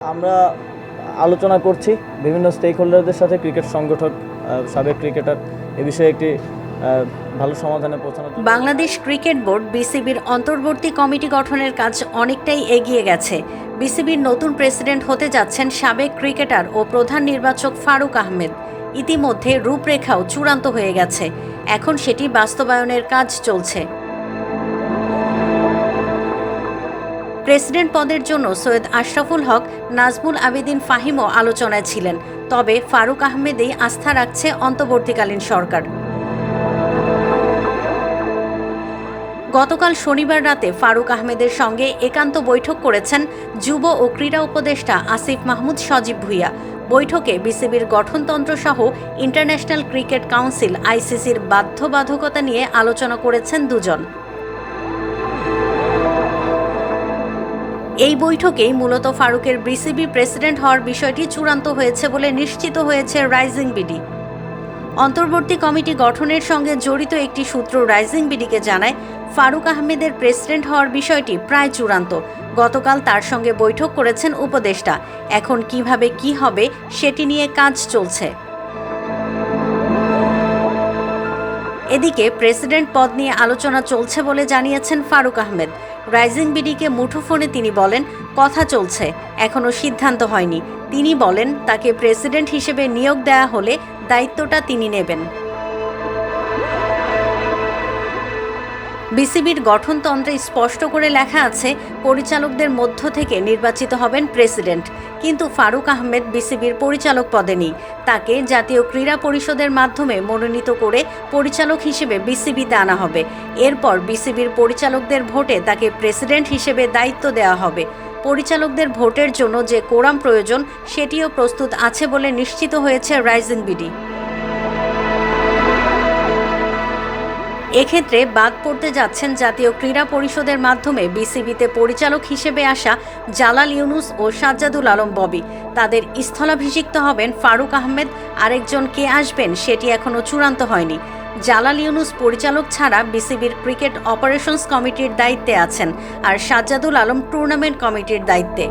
আমরা আলোচনা করছি বিভিন্ন স্টেক হোল্ডারদের সাথে, ক্রিকেট সংগঠক সাবেক ক্রিকেটার, এ বিষয়ে একটি ভালো সমাধানে জন্য- বাংলাদেশ ক্রিকেট বোর্ড, বিসিবির অন্তর্বর্তী কমিটি গঠনের কাজ অনেকটাই এগিয়ে গেছে। বিসিবির নতুন প্রেসিডেন্ট হতে যাচ্ছেন সাবেক ক্রিকেটার ও প্রধান নির্বাচক ফারুক আহমেদ। ইতিমধ্যে রূপরেখাও চূড়ান্ত হয়ে গেছে। এখন সেটি বাস্তবায়নের কাজ চলছে। প্রেসিডেন্ট পদের জন্য সৈয়দ আশরাফুল হক, নাজমুল আবেদিন ফাহিমও আলোচনায় ছিলেন। তবে ফারুক আহমেদেই আস্থা রাখছে অন্তর্বর্তীকালীন সরকার। গতকাল শনিবার রাতে ফারুক আহমেদের সঙ্গে একান্ত বৈঠক করেছেন যুব ও ক্রীড়া উপদেষ্টা আসিফ মাহমুদ সজীব ভুইয়া। বৈঠকে বিসিবির গঠনতন্ত্র সহ ইন্টারন্যাশনাল ক্রিকেট কাউন্সিল আইসিসির বাধ্যবাধকতা নিয়ে আলোচনা করেছেন দুজন। এই বৈঠকেই মূলত ফারুকের বিসিবি প্রেসিডেন্ট হওয়ার বিষয়টি চূড়ান্ত হয়েছে বলে নিশ্চিত হয়েছে রাইজিং বিডি। অন্তর্বর্তী কমিটি গঠনের সঙ্গে জড়িত একটি সূত্র রাইজিং বিডিকে জানায়, ফারুক আহমেদের প্রেসিডেন্ট হওয়ার বিষয়টি প্রায় চূড়ান্ত। গতকাল তার সঙ্গে বৈঠক করেছেন উপদেষ্টা। এখন কীভাবে কি হবে সেটি নিয়ে কাজ চলছে। এদিকে প্রেসিডেন্ট পদ নিয়ে আলোচনা চলছে বলে জানিয়েছেন ফারুক আহমেদ। রাইজিং বিডিকে মুঠোফোনে তিনি বলেন, কথা চলছে এখনও সিদ্ধান্ত হয়নি। তিনি বলেন, তাকে প্রেসিডেন্ট হিসেবে নিয়োগ দেয়া হলে দায়িত্বটা তিনি নেবেন। বিসিবির গঠনতন্ত্রে স্পষ্ট করে লেখা আছে, পরিচালকদের মধ্য থেকে নির্বাচিত হবেন প্রেসিডেন্ট। কিন্তু ফারুক আহমেদ বিসিবির পরিচালক পদে নেই। তাকে জাতীয় ক্রীড়া পরিষদের মাধ্যমে মনোনীত করে পরিচালক হিসেবে বিসিবিতে আনা হবে। এরপর বিসিবির পরিচালকদের ভোটে তাকে প্রেসিডেন্ট হিসেবে দায়িত্ব দেওয়া হবে। পরিচালকদের ভোটের জন্য যে কোরাম প্রয়োজন, সেটিও প্রস্তুত আছে বলে নিশ্চিত হয়েছে রাইজিং বিডি। এক্ষেত্রে বাদ পড়তে যাচ্ছেন জাতীয় ক্রীড়া পরিষদের মাধ্যমে বিসিবিতে পরিচালক হিসেবে আসা জালাল ইউনুস ও সাজ্জাদুল আলম ববি। তাদের স্থলাভিষিক্ত হবেন ফারুক আহমেদ, আরেকজন কে আসবেন সেটি এখনও চূড়ান্ত হয়নি। জালাল ইউনুস পরিচালক ছাড়া বিসিবির ক্রিকেট অপারেশনস কমিটির দায়িত্বে আছেন আর সাজ্জাদুল আলম টুর্নামেন্ট কমিটির দায়িত্বে।